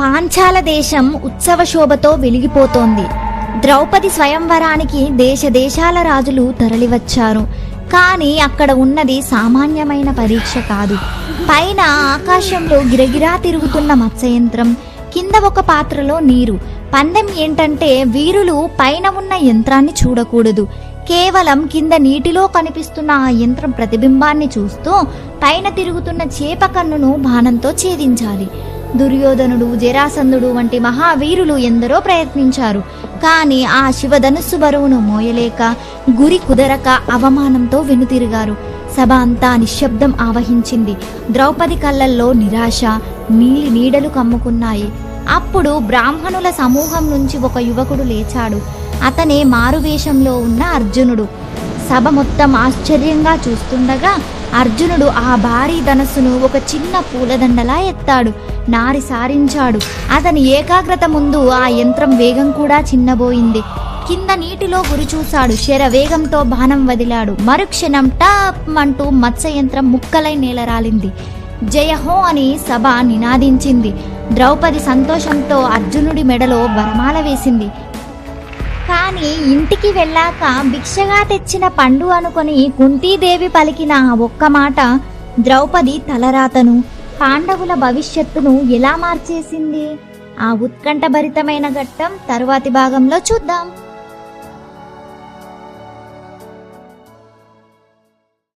పాంచాల దేశం ఉత్సవ శోభతో వెలిగిపోతోంది. ద్రౌపది స్వయంవరానికి దేశ దేశాల రాజులు తరలివచ్చారు. కానీ అక్కడ ఉన్నది సామాన్యమైన పరీక్ష కాదు. పైన ఆకాశంలో గిరగిరా తిరుగుతున్న మత్స్యయంత్రం కింద ఒక పాత్రలో నీరు. పందెం ఏంటంటే వీరులు పైన ఉన్న యంత్రాన్ని చూడకూడదు. కేవలం కింద నీటిలో కనిపిస్తున్న ఆ యంత్రం ప్రతిబింబాన్ని చూస్తూ పైన తిరుగుతున్న చేప కన్నును బాణంతో ఛేదించాలి. దుర్యోధనుడు జరాసంధుడు వంటి మహావీరులు ఎందరో ప్రయత్నించారు. కానీ ఆ శివధనుస్సు బరువును మోయలేక గురి కుదరక అవమానంతో వెనుతిరిగారు. సభ అంతా నిశ్శబ్దం ఆవహించింది. ద్రౌపది కళ్ళల్లో నిరాశ నీలి నీడలు కమ్ముకున్నాయి. అప్పుడు బ్రాహ్మణుల సమూహం నుంచి ఒక యువకుడు లేచాడు. అతనే మారువేషంలో ఉన్న అర్జునుడు. సభ మొత్తం ఆశ్చర్యంగా చూస్తుండగా అర్జునుడు ఆ భారీ ధనస్సును ఒక చిన్న పూలదండలా ఎత్తాడు. నారి సారించాడు. అతని ఏకాగ్రత ముందు ఆ యంత్రం వేగం కూడా చిన్నబోయింది. కింద నీటిలో గురి చూశాడు. శర వేగంతో బాణం వదిలాడు. మరుక్షణం టాప్ అంటూ మత్స్య యంత్రం ముక్కలై నేలరాలింది. జయహో అని సభ నినాదించింది. ద్రౌపది సంతోషంతో అర్జునుడి మెడలో వరమాల వేసింది. కానీ ఇంటికి వెళ్ళాక భిక్షగా తెచ్చిన పండు అనుకొని కుంతీదేవి పలికిన ఆ ఒక్క మాట ద్రౌపది తలరాతను. పాండవుల భవిష్యత్తును ఎలా మార్చేసింది? ఆ ఉత్కంఠభరితమైన ఘట్టం తరువాతి భాగంలో చూద్దాం.